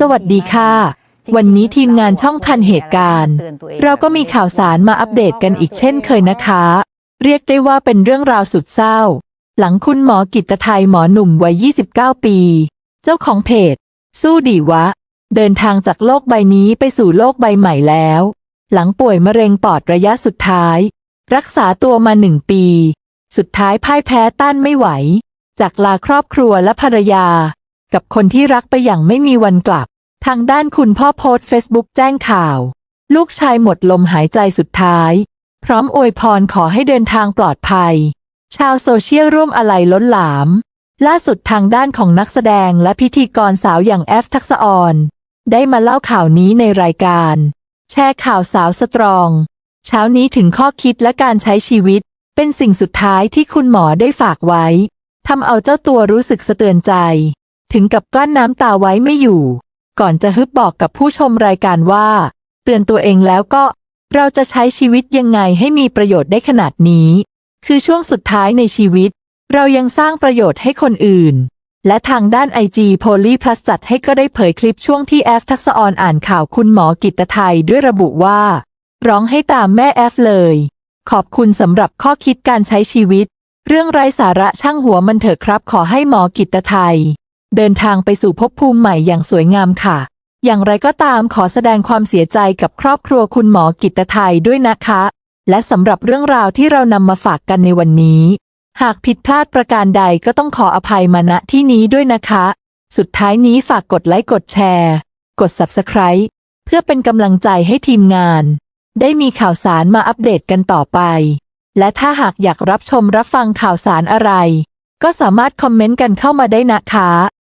สวัสดีค่ะ วันนี้ทีมงานช่องทันเหตุการณ์ เราก็มีข่าวสารมาอัปเดตกันอีกเช่นเคยนะคะ เรียกได้ว่าเป็นเรื่องราวสุดเศร้า หลังคุณหมอกิตไทยหมอหนุ่มวัย 29 ปี เจ้าของเพจ สู้ดีวะ เดินทางจากโลกใบนี้ไปสู่โลกใบใหม่แล้ว หลังป่วยมะเร็งปอดระยะสุดท้าย รักษาตัวมาหนึ่งปี สุดท้ายพ่ายแพ้ต้านไม่ไหว จากลาครอบครัวและภรรยา กับคนที่รักไปอย่างไม่มีวันกลับ ทางด้านคุณพ่อโพสต์เฟซบุ๊กแจ้งข่าว ลูกชายหมดลมหายใจสุดท้าย พร้อมอวยพรขอให้เดินทางปลอดภัย ชาวโซเชียลร่วมอะไรล้นหลาม ล่าสุดทางด้านของนักแสดงและพิธีกรสาวอย่างแอฟทักษออนได้มาเล่าข่าวนี้ในรายการ แชร์ข่าวสาวสตรอง เช้านี้ถึงข้อคิดและการใช้ชีวิต เป็นสิ่งสุดท้ายที่คุณหมอได้ฝากไว้ทำเอาเจ้าตัวรู้สึกสะเตือนใจ ถึงกับกลั้นน้ำตาไว้ไม่อยู่ ก่อนจะฮึบบอกกับผู้ชมรายการว่า เตือนตัวเองแล้วก็ เราจะใช้ชีวิตยังไงให้มีประโยชน์ได้ขนาดนี้ คือช่วงสุดท้ายในชีวิต เรายังสร้างประโยชน์ให้คนอื่น และทางด้าน IG p o l y Plus จัดให้ก็ได้เผยคลิปช่วงที่แอฟทักษออนอ่านข่าวคุณหมอกิตไทยด้วยระบุว่า ร้องให้ตามแม่แอฟเลย ขอบคุณสำหรับข้อคิดการใช้ชีวิตเรื่องไร้สาระช่างหัวมันเถอะครับขอให้หมอกิตไทย เดินทางไปสู่ภพภูมิใหม่อย่างสวยงามค่ะ อย่างไรก็ตามขอแสดงความเสียใจกับครอบครัวคุณหมอกิตไทยด้วยนะคะ และสำหรับเรื่องราวที่เรานำมาฝากกันในวันนี้ หากผิดพลาดประการใดก็ต้องขออภัยมาณที่นี้ด้วยนะคะ สุดท้ายนี้ฝากกดไลค์กดแชร์ กด Subscribe เพื่อเป็นกำลังใจให้ทีมงาน ได้มีข่าวสารมาอัปเดตกันต่อไป และถ้าหากอยากรับชมรับฟังข่าวสารอะไร ก็สามารถคอมเมนต์กันเข้ามาได้นะคะ